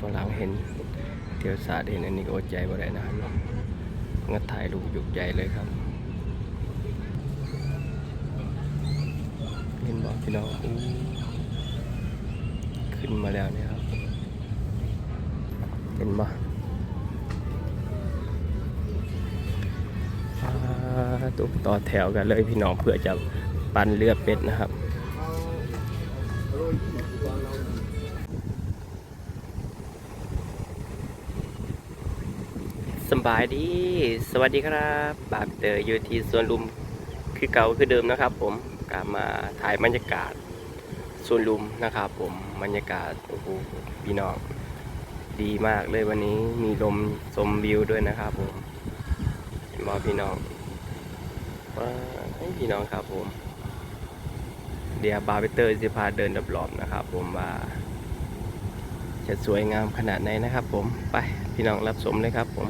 ฝรั่งเห็นเที่ยวศาสตร์เห็นอันนี้ก็อดใจบ่ได้นะครับเนาะงัดถ่ายรูปยุกใหญ่เลยครับเห็นบอกพี่น้องอขึ้นมาแล้วเนี่ยครับ เห็นบ่อ่าตุกต่อแถวกันเลยพี่น้องเพื่อจะปั่นเรือเป็ดนะครับ บายดี สวัสดีครับบากเตออยู่ที่สวนลุมคือเก่าคือเดิมนะครับ ผมกลับมาถ่ายบรรยากาศสวนลุมนะครับ ผมบรรยากาศโอ้โหพี่น้องดีมากเลยวันนี้มีลมชมวิวด้วยนะครับ ผมเห็นบอพี่น้องว้าพี่น้องครับผม เดี๋ยวบาร์เบเตอร์จะพาเดินรอบๆนะครับ ผมว่าจะสวยงามขนาดไหนนะครับผม ไปพี่น้องรับชมเลยครับผม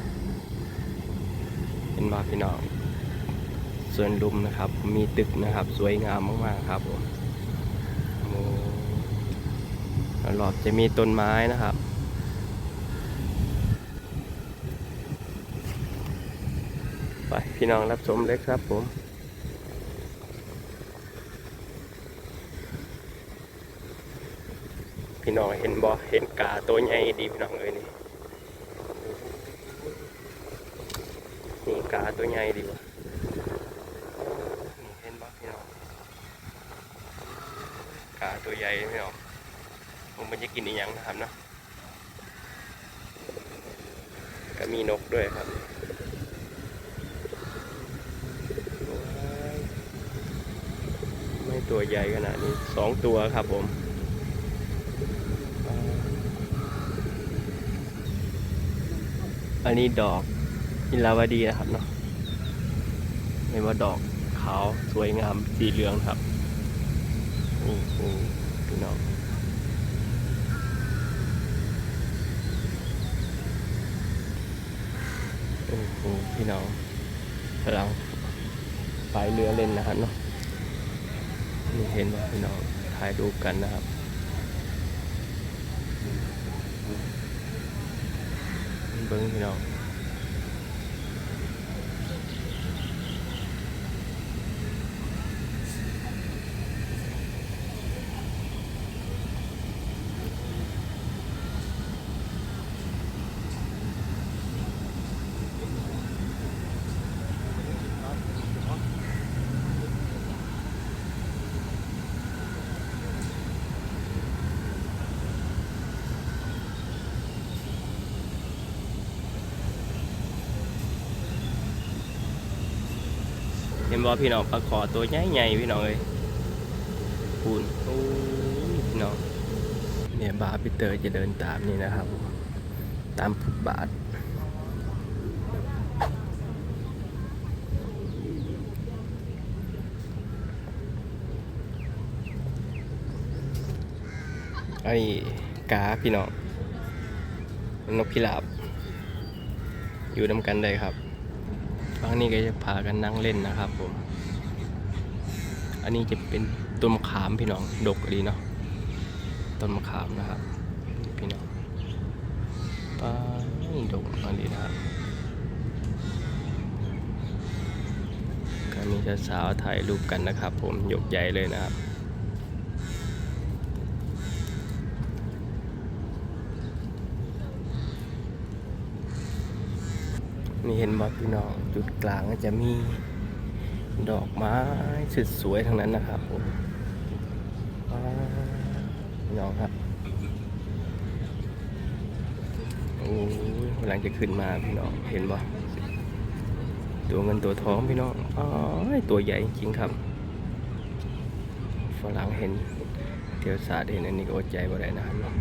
เป็นว่าพี่น้องส่วนลุมนะครับ มีตึกนะครับ สวยงามมากๆครับผมรอบจะมีต้นไม้นะครับไปพี่น้องรับชมเลยครับผมพี่น้องเห็นบ่เห็นกาตัวใหญ่ดีพี่น้องเอ้ยนี่นี่ กาตัวใหญ่ดีวะนี่เห็นบ่พี่น้องกาตัวใหญ่พี่น้องมันจะกินอีหยังนะครับเนาะก็มีนกด้วยครับไม่ตัวใหญ่ขนาดนี้สองตัวครับผมอันนี้ดอก อินลาวดีนะครับเนาะเห็นว่าดอกขาวสวยงามสีเหลืองครับโอ้โหพี่น้องโอ้โหพี่น้องกำลังไปเรือเล่นนะครับเนาะนี่เห็นว่าพี่น้องถ่ายรูปกันนะครับเบิ้งพี่น้องเห็ นบ่พี่น้องปลาขอตัวใหญ่ๆพี่น้องเอ้ยปูนโอ้ยพี่น้องเนี่ยบาร์พิเตอร์จะเดินตามนี่นะครับ ตามฟุตบาทอันนี้กาพี่น้องนกพิราบ อยู่นำกันได้ครับ บางนี้ก็จะพากันนั่งเล่นนะครับผม อันนี้จะเป็นต้นมะขามพี่น้อง ดกดีเนาะ ต้นมะขามนะครับ พี่น้องป้าดกอันนี้นะครับก็มีสาวๆถ่ายรูปกันนะครับ ผมยกใหญ่เลยนะครับ นี่เห็นบ่พี่น้องจุดกลางก็จะมีดอกไม้สุดสวยทั้งนั้นนะครับผมพี่น้องครับโอ้ยกำลังจะขึ้นมาพี่น้องเห็นบ่ตัวเงินตัวทองพี่น้องอ๋อตัวใหญ่จริงครับฝรั่งเห็นเที่ยวศาสตร์เห็นอันนี้ก็อดใจบ่ได้นะครับเนาะ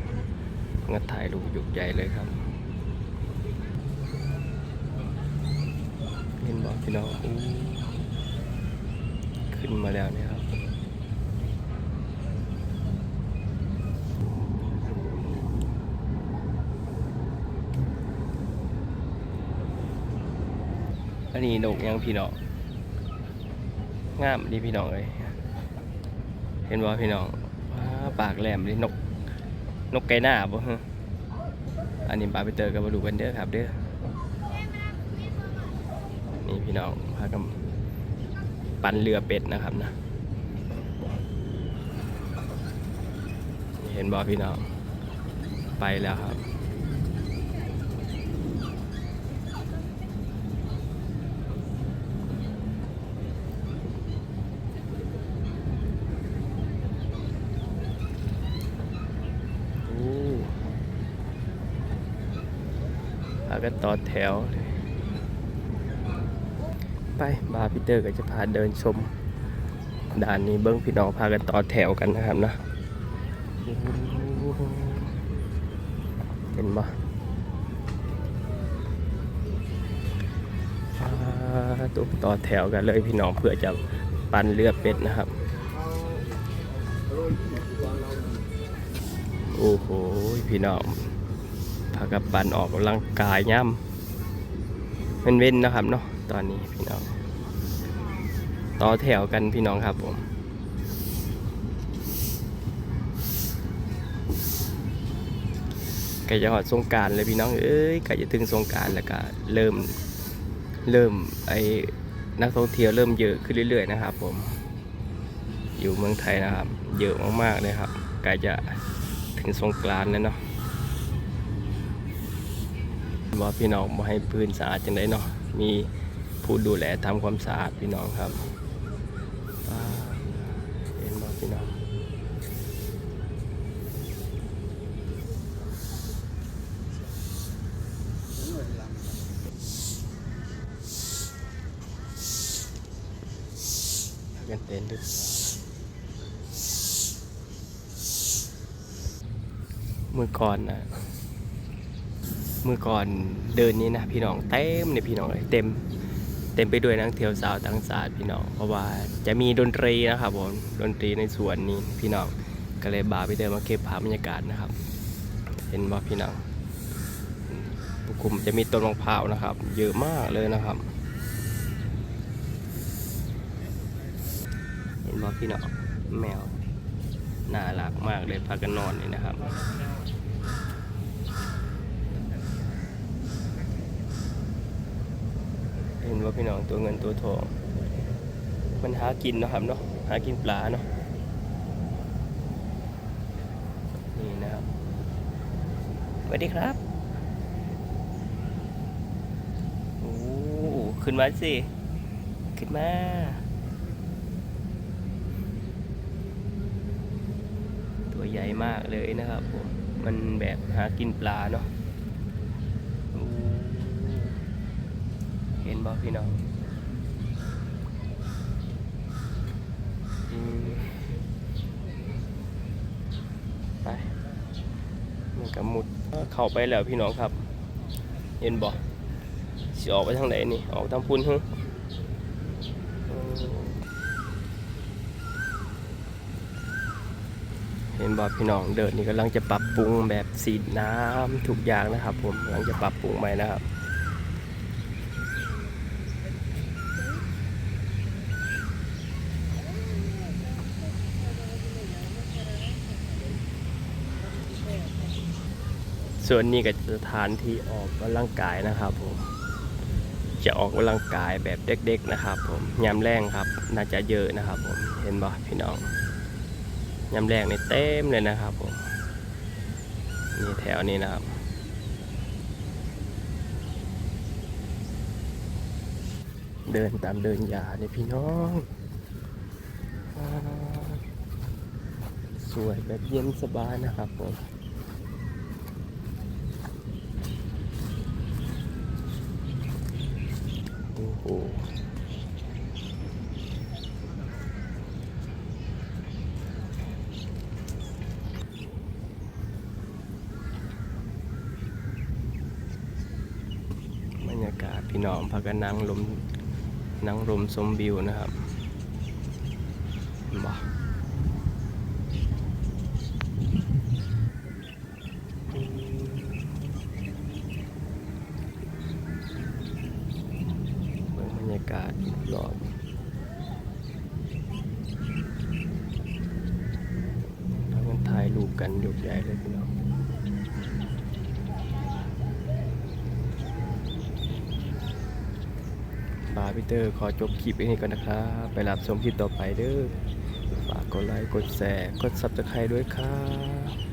งัดถ่ายรูปหยุกใหญ่เลยครับ เห็นบอก พี่น้องขึ้นมาแล้วเนี่ยครับ อันนี้ดกยังพี่น้องงามดีพี่น้องเลยเห็นบ่พี่น้องปากแหลมดินกนกไก่หน้าบ่ฮะอันนี้บาไปเตอร์กับมาดูกันเด้อครับเด้อ นี่พี่น้องพากันปั่นเรือเป็ดนะครับนะเห็นบอพี่น้องไปแล้วครับโอ้พากันต่อแถวเลย ไปบาพีเตอร์ก็จะพาเดินชมด่านนี้เบิ้งพี่น้องพากันต่อแถวกันนะครับนะเห็นปะตุกต่อแถวกันเลยพี่น้องเพื่อจะปั่นเรือเป็ดนะครับ โอ้โหพี่น้องพากับปันออกกำลังกายย่ำเป็นเว้นนะครับเนาะ ตอนนี้พี่น้อง ต่อแถวกันพี่น้องครับผมกล้จะหอดสงการเลยพี่น้อง เอ้ยกล้จะถึงสงการแล้วก็เริ่มเริ่มไอ้นักท่องเที่ยวเริ่มเยอะขึ้นเรื่อย ๆ นะครับ ผม อยู่เมืองไทยนะครับ เยอะมากๆเลยครับใกล้จะถึงสงกรานต์แล้วเนาะว่าพี่น้องบ่ให้พื้นสะอาดจังไดเนาะมี ผู้ดูแลทำความสะอาดพี่น้องครับเห็นบ่พี่น้องกันเต้นด้วยมือก่อนนะมือก่อนเดินนี้นะพี่น้องเต็มเลยพี่น้องเลยเต็ม ต็มไปด้วยนักเที่ยวสาวต่างชาติพี่น้องเพราะว่าจะมีดนตรีนะครับผมดนตรีในสวนนี้พี่น้องก็เลยบาไปเดินมาเก็บภาพบรรยากาศนะครับ เห็นว่าพี่น้องผู้คุมจะมีต้นมะพร้าวนะครับ เยอะมากเลยนะครับ เห็นว่าพี่น้องแมวน่ารักมากเลยพากันนอนเลยนะครับ เห็นว่า พี่น้องตัวเงินตัวทอง มันหากินนะครับเนาะหากินปลาเนาะนี่นะครับสวัสดีครับโอ้ขึ้นมาสิขึ้นมาตัวใหญ่มากเลยนะครับผมมันแบบหากินปลาเนาะโอ้เห็นบ่พี่น้องไปมันก็มุดเข้าไปแล้วพี่น้องครับ เห็นบ่สิออกไปทางไหนนี่ ออกทางพุ่นฮึอืมเห็นบอพี่น้องเดินนี่กำลังจะปรับปรุงแบบสีน้ำทุกอย่างนะครับ ผมกำลังจะปรับปรุงใหม่นะครับ ส่วนนี้ก็จะสถานที่ออกกำลังกายนะครับผม จะออกกำลังกายแบบเด็กๆนะครับ ผมยามแรงครับ น่าจะเยอะนะครับ ผมเห็นบ่พี่น้องยำแรกนี่เต็มเลยนะครับผมนี่แถวนี้นะครับเดินตามเดินยาเนี่ยพี่น้อง สวยแบบเย็นสบายนะครับผมโอ้โหบรรยากาศพี่น้องพากันนั่งลมนั่งลมชมวิวนะครับากาศอีกรอบแล้วก็ถ่ายรูปกันยกใหญ่เลยพี่น้องฝาพี่เตอร์ขอจบคลิปนี้ก่อนนะครับ ไปรับชมคลิปต่อไปเด้อฝากกดไลค์ กดแชร์ กดซับสไครต์ด้วยครับ